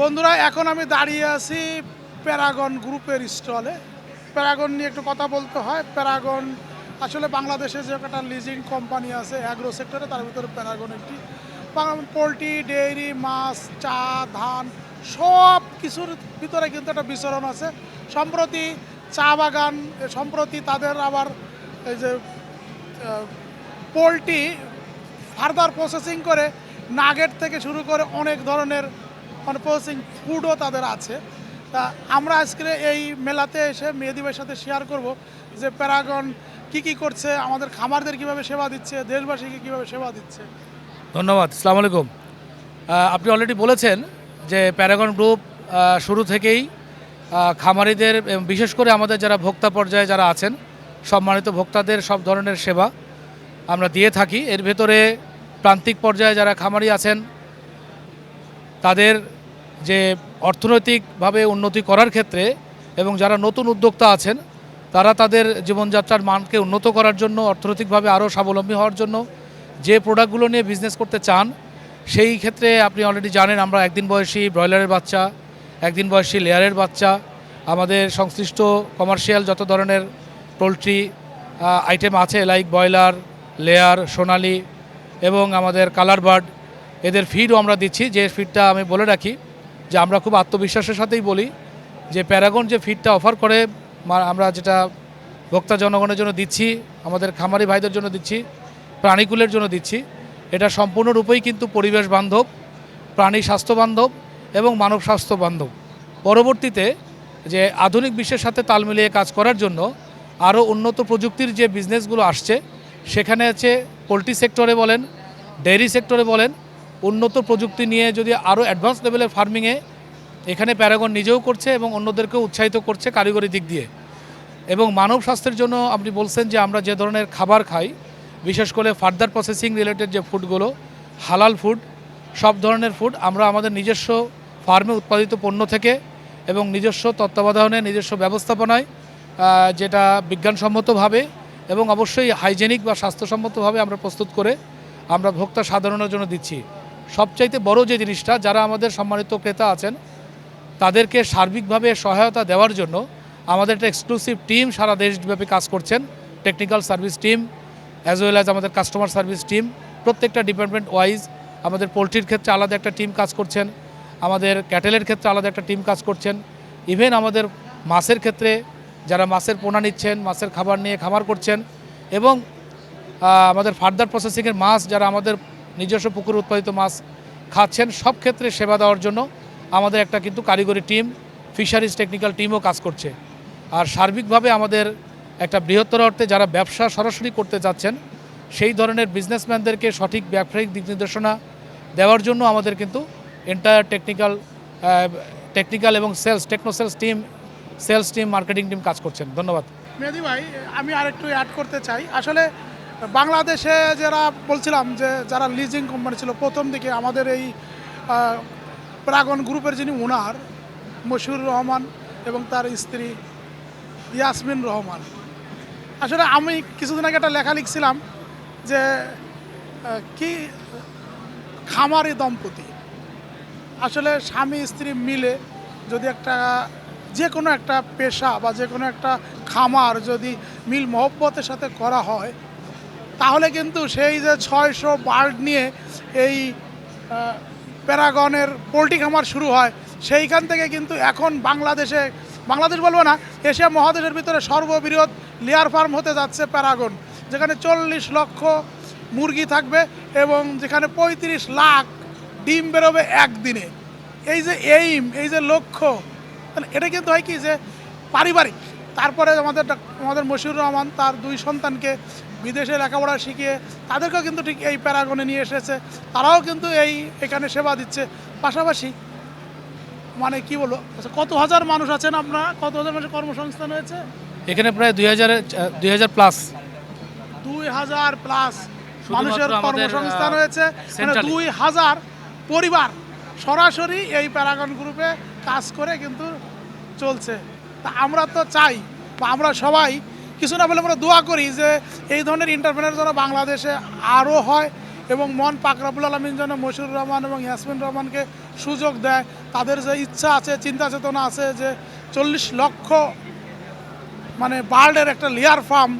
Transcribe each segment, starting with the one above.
বন্ধুরা, এখন আমি দাঁড়িয়ে আছি প্যারাগন গ্রুপের স্টলে। প্যারাগন নিয়ে একটু কথা বলতে হয়। প্যারাগন আসলে বাংলাদেশে যে একটা লিজিং কোম্পানি আছে অ্যাগ্রো সেক্টরে তার ভিতরে প্যারাগন একটি। পোলট্রি, ডেইরি, মাছ, চা, ধান, সব কিছুর ভিতরে কিন্তু একটা বিচরণ আছে। সম্প্রতি চা বাগান, সম্প্রতি তাদের আবার এই যে পোলট্রি ফার্দার প্রসেসিং করে, নাগেট থেকে শুরু করে অনেক ধরনের মানে ফুডও তাদের আছে। তা আমরা আজকে এই মেলাতে এসে ভাইয়ের সাথে শেয়ার করব যে প্যারাগন কি কি করছে, আমাদের খামারদের কীভাবে সেবা দিচ্ছে, দেশবাসীকে কীভাবে সেবা দিচ্ছে। ধন্যবাদ, আসসালামু আলাইকুম। আপনি অলরেডি বলেছেন যে প্যারাগন গ্রুপ শুরু থেকেই খামারিদের বিশেষ করে আমাদের যারা ভোক্তা পর্যায়ে যারা আছেন, সম্মানিত ভোক্তাদের সব ধরনের সেবা আমরা দিয়ে থাকি। এর ভেতরে প্রান্তিক পর্যায়ে যারা খামারি আছেন, তাদের যে অর্থনৈতিকভাবে উন্নতি করার ক্ষেত্রে এবং যারা নতুন উদ্যোক্তা আছেন, তারা তাদের জীবনযাত্রার মানকে উন্নত করার জন্য, অর্থনৈতিকভাবে আরও স্বাবলম্বী হওয়ার জন্য যে প্রোডাক্টগুলো নিয়ে বিজনেস করতে চান, সেই ক্ষেত্রে আপনি অলরেডি জানেন আমরা একদিন বয়সী ব্রয়লারের বাচ্চা, একদিন বয়সী লেয়ারের বাচ্চা, আমাদের সংশ্লিষ্ট কমার্শিয়াল যত ধরনের পোলট্রি আইটেম আছে লাইক ব্রয়লার, লেয়ার, সোনালি এবং আমাদের কালার বার্ড এদের ফিডও আমরা দিচ্ছি, যে ফিডটা আমি বলে রাখি যে আমরা খুব আত্মবিশ্বাসের সাথেই বলি যে প্যারাগন যে ফিডটা অফার করে আমরা যেটা ভোক্তা জনগণের জন্য দিচ্ছি, আমাদের খামারি ভাইদের জন্য দিচ্ছি, প্রাণীকুলের জন্য দিচ্ছি, এটা সম্পূর্ণরূপেই কিন্তু পরিবেশ বান্ধব, প্রাণী স্বাস্থ্য বান্ধব এবং মানব স্বাস্থ্য বান্ধব। পরবর্তীতে যে আধুনিক বিশ্বের সাথে তাল মিলিয়ে কাজ করার জন্য আরও উন্নত প্রযুক্তির যে বিজনেসগুলো আসছে, সেখানে আছে পোলট্রি সেক্টরে বলেন, ডেয়ারি সেক্টরে বলেন উন্নত প্রযুক্তি নিয়ে যদি আরও অ্যাডভান্স লেভেলের ফার্মিংয়ে এখানে প্যারাগন নিজেও করছে এবং অন্যদেরকেও উৎসাহিত করছে কারিগরি দিক দিয়ে। এবং মানব স্বাস্থ্যের জন্য আপনি বলছেন যে আমরা যে ধরনের খাবার খাই, বিশেষ করে ফার্দার প্রসেসিং রিলেটেড যে ফুডগুলো হালাল ফুড সব ধরনের ফুড আমরা আমাদের নিজস্ব ফার্মে উৎপাদিত পণ্য থেকে এবং নিজস্ব তত্ত্বাবধানে, নিজস্ব ব্যবস্থাপনায় যেটা বিজ্ঞানসম্মতভাবে এবং অবশ্যই হাইজেনিক বা স্বাস্থ্যসম্মতভাবে আমরা প্রস্তুত করে আমরা ভোক্তা সাধারণের জন্য দিচ্ছি। সবচাইতে বড় যে জিনিসটা, যারা আমাদের সম্মানিত ক্রেতা আছেন, তাদেরকে সার্বিকভাবে সহায়তা দেওয়ার জন্য আমাদের একটা এক্সক্লুসিভ টিম সারা দেশব্যাপী কাজ করছেন। Technical service team as well as আমাদের কাস্টমার সার্ভিস টিম প্রত্যেকটা ডিপার্টমেন্ট ওয়াইজ আমাদের পোলট্রির ক্ষেত্রে আলাদা একটা টিম কাজ করছেন, আমাদের ক্যাটেলের ক্ষেত্রে আলাদা একটা টিম কাজ করছেন। ইভেন আমাদের মাছের ক্ষেত্রে যারা মাছের পোনা নিচ্ছেন, মাছের খাবার নিয়ে খামার করছেন এবং আমাদের ফার্দার প্রসেসিংয়ের মাছ যারা আমাদের নিজস্ব পুকুর উৎপাদিত মাছ খাচ্ছেন। সব ক্ষেত্রে সেবা দেওয়ার জন্য আমাদের একটা কিন্তু কারিগরি টিম ফিশারিজ টেকনিক্যাল টিমও কাজ করছে। আর সার্বিকভাবে আমাদের একটা বৃহত্তর অর্থে যারা ব্যবসা সরাসরি করতে চাচ্ছেন সেই ধরনের বিজনেসম্যানদেরকে সঠিক ব্যবসায়িক দিক নির্দেশনা দেওয়ার জন্য আমাদের কিন্তু এন্টায়ার টেকনিক্যাল টেকনিক্যাল এবং sales techno sales team sales team marketing team কাজ করছেন। ধন্যবাদ। মেহেদি ভাই, আমি আরেকটু অ্যাড করতে চাই। আসলে বাংলাদেশে যারা বলছিলাম যে যারা লিজিং কোম্পানি ছিল, প্রথম দিকে আমাদের এই প্রাগন গ্রুপের যিনি ওনার, মশিউর রহমান এবং তার স্ত্রী ইয়াসমিন রহমান। আসলে আমি কিছুদিন আগে একটা লেখা লিখছিলাম যে কি খামারি দম্পতি। আসলে স্বামী, স্ত্রী মিলে যদি একটা যে কোনো একটা পেশা বা যে কোনো একটা খামার যদি মিল মহব্বতের সাথে করা হয় তাহলে কিন্তু সেই যে ছয়শো বার্ড নিয়ে এই প্যারাগনের পোলট্রি খামার শুরু হয়, সেইখান থেকে কিন্তু এখন বাংলাদেশে, বাংলাদেশ বলব না, এশিয়া মহাদেশের ভিতরে সর্ববৃহৎ লেয়ার ফার্ম হতে যাচ্ছে প্যারাগন, যেখানে চল্লিশ লক্ষ মুরগি থাকবে এবং যেখানে পঁয়ত্রিশ লাখ ডিম বেরোবে একদিনে। এই যে এইম এই যে লক্ষ্য মানে এটা কিন্তু হয় কি যে পারিবারিক তারপরে আমাদের আমাদের মশিউর রহমান তার দুই সন্তানকে বিদেশে লেখাপড়া শিখিয়ে তাদেরকেও কিন্তু ঠিক এই প্যারাগনে নিয়ে এসেছে। তারাও কিন্তু এই এখানে সেবা দিচ্ছে। পাশাপাশি মানে কি বলব আচ্ছা, কত হাজার মানুষ আছেন আপনারা কত হাজার মানুষের কর্মসংস্থান হয়েছে? এখানে প্রায় দুই হাজার দুই হাজার প্লাস দুই হাজার প্লাস মানুষের কর্মসংস্থান হয়েছে। মানে দুই হাজার পরিবার সরাসরি এই প্যারাগন গ্রুপে কাজ করে কিন্তু চলছে। তা আমরা তো চাই বা আমরা সবাই কিছু না বলে আমরা দোয়া করি যে এই ধরনের ইন্টারপ্রেনার যেন বাংলাদেশে আরও হয় এবং মন পাকরাবুল আলমিন যেন মশিউর রহমান এবং ইয়াসমিন রহমানকে সুযোগ দেয়। তাদের যে ইচ্ছা আছে, চিন্তা চেতনা আছে যে চল্লিশ লক্ষ মানে বার্ডের একটা লেয়ার ফার্ম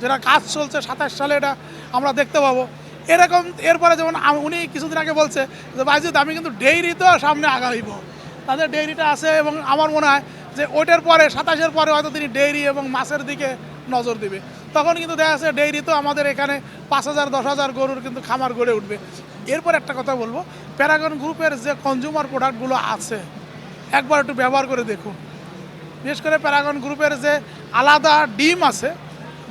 যেটা কাজ চলছে সাতাশ সালে এটা আমরা দেখতে পাবো। এরকম এরপরে যেমন উনি কিছুদিন আগে বলছে যে বাইজুদ আমি কিন্তু ডেইরি তো সামনে আগাইব। তাদের ডেইরিটা আছে এবং আমার মনে হয় যে ওইটার পরে, সাতাশের পরে হয়তো তিনি ডেইরি এবং মাছের দিকে নজর দিবে। তখন কিন্তু দেখা যাচ্ছে ডেইরি তো আমাদের এখানে পাঁচ হাজার, দশ হাজার গরুর কিন্তু খামার গড়ে উঠবে। এরপর একটা কথা বলব প্যারাগন গ্রুপের যে কনজিউমার প্রোডাক্টগুলো আছে, একবার একটু ব্যবহার করে দেখুন। বিশেষ করে প্যারাগন গ্রুপের যে আলাদা ডিম আছে,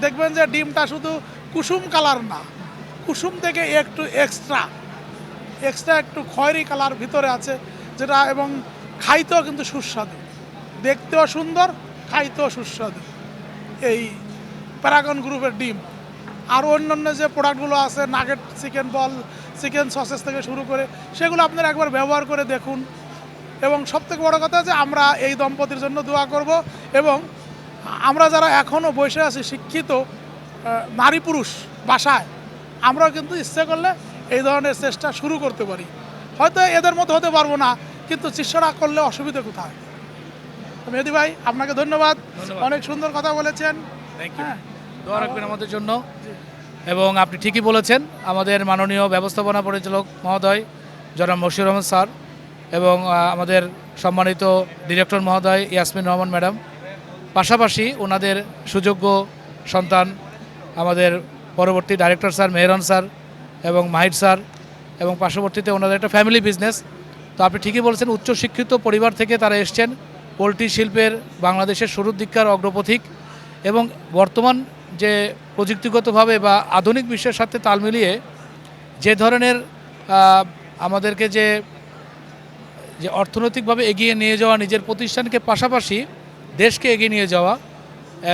দেখবেন যে ডিমটা শুধু কুসুম কালার না, কুসুম থেকে একটু এক্সট্রা এক্সট্রা একটু খয়েরি কালার ভিতরে আছে, যেটা এবং খাইতেও কিন্তু সুস্বাদু। দেখতেও সুন্দর, খাইতেও সুস্বাদু। এই প্যারাগন গ্রুপের ডিম। আর অন্যান্য যে প্রোডাক্টগুলো আছে nugget chicken ball chicken sausages থেকে শুরু করে, সেগুলো আপনারা একবার ব্যবহার করে দেখুন। এবং সবথেকে বড় কথা যে আমরা এই দম্পতির জন্য দোয়া করব এবং আমরা যারা এখনও বসে আছি, শিক্ষিত নারী পুরুষ বাসায়, আমরাও কিন্তু ইচ্ছে করলে এই ধরনের চেষ্টা শুরু করতে পারি। হয়তো এদের মতো হতে পারব না, কিন্তু চেষ্টাটা করলে অসুবিধা কোথায়? তো মেহেদি ভাই আপনাকে ধন্যবাদ। অনেক সুন্দর কথা বলেছেন। হ্যাঁ। দোয়া রাখবেন আমাদের জন্য। এবং আপনি ঠিকই বলেছেন আমাদের মাননীয় ব্যবস্থাপনা পরিচালক মহোদয় জনাব মশিউর রহমান স্যার এবং আমাদের সম্মানিত ডিরেক্টর মহোদয় ইয়াসমিন রহমান ম্যাডাম। পাশাপাশি ওনাদের সুযোগ্য সন্তান আমাদের পরবর্তী ডাইরেক্টর স্যার মেহরান স্যার এবং মাহির স্যার এবং পার্শ্ববর্তীতে ওনাদের একটা ফ্যামিলি বিজনেস। তো আপনি ঠিকই বলেছেন উচ্চশিক্ষিত পরিবার থেকে তারা এসছেন। পোলট্রি শিল্পের বাংলাদেশের শুরুর দিককার অগ্রপথিক এবং বর্তমান যে প্রযুক্তিগতভাবে বা আধুনিক বিশ্বের সাথে তাল মিলিয়ে যে ধরনের আমাদেরকে যে যে অর্থনৈতিকভাবে এগিয়ে নিয়ে যাওয়া, নিজের প্রতিষ্ঠানকে পাশাপাশি দেশকে এগিয়ে নিয়ে যাওয়া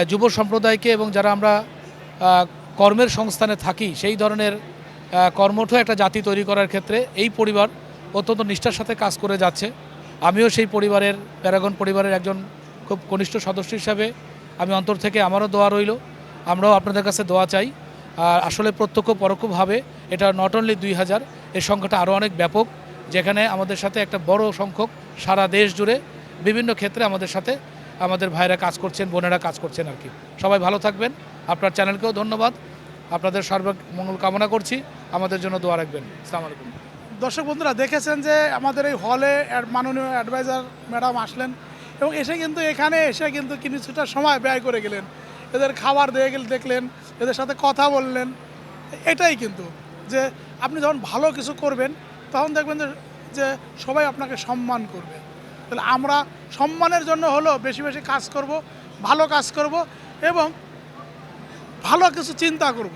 যুব সম্প্রদায়কে এবং যারা আমরা কর্মের সংস্থানে থাকি, সেই ধরনের কর্মঠ একটা জাতি তৈরি করার ক্ষেত্রে এই পরিবার অত্যন্ত নিষ্ঠার সাথে কাজ করে যাচ্ছে। আমিও সেই পরিবারের, প্যারাগন পরিবারের একজন খুব কনিষ্ঠ সদস্য হিসাবে আমি অন্তর থেকে আমারও দোয়া রইল, আমরাও আপনাদের কাছে দোয়া চাই। আর আসলে প্রত্যক্ষ পরোক্ষভাবে এটা নট অনলি দুই হাজার, এর সংখ্যাটা আরও অনেক ব্যাপক, যেখানে আমাদের সাথে একটা বড় সংখ্যক সারা দেশ জুড়ে বিভিন্ন ক্ষেত্রে আমাদের সাথে আমাদের ভাইরা কাজ করছেন, বোনেরা কাজ করছেন আর কি। সবাই ভালো থাকবেন, আপনার চ্যানেলকেও ধন্যবাদ, আপনাদের সর্বমঙ্গল কামনা করছি, আমাদের জন্য দোয়া রাখবেন। আসসালামু আলাইকুম। দর্শক বন্ধুরা, দেখেছেন যে আমাদের এই হলে মাননীয় অ্যাডভাইজার ম্যাডাম আসলেন এবং এসে কিন্তু এখানে এসে কিন্তু কিছুটা সময় ব্যয় করে গেলেন। এদের খাবার দিয়ে গেলে দেখলেন, এদের সাথে কথা বললেন। এটাই কিন্তু যে আপনি যখন ভালো কিছু করবেন, তখন দেখবেন যে সবাই আপনাকে সম্মান করবে। তাহলে আমরা সম্মানের জন্য হলো বেশি বেশি কাজ করব, ভালো কাজ করব এবং ভালো কিছু চিন্তা করব।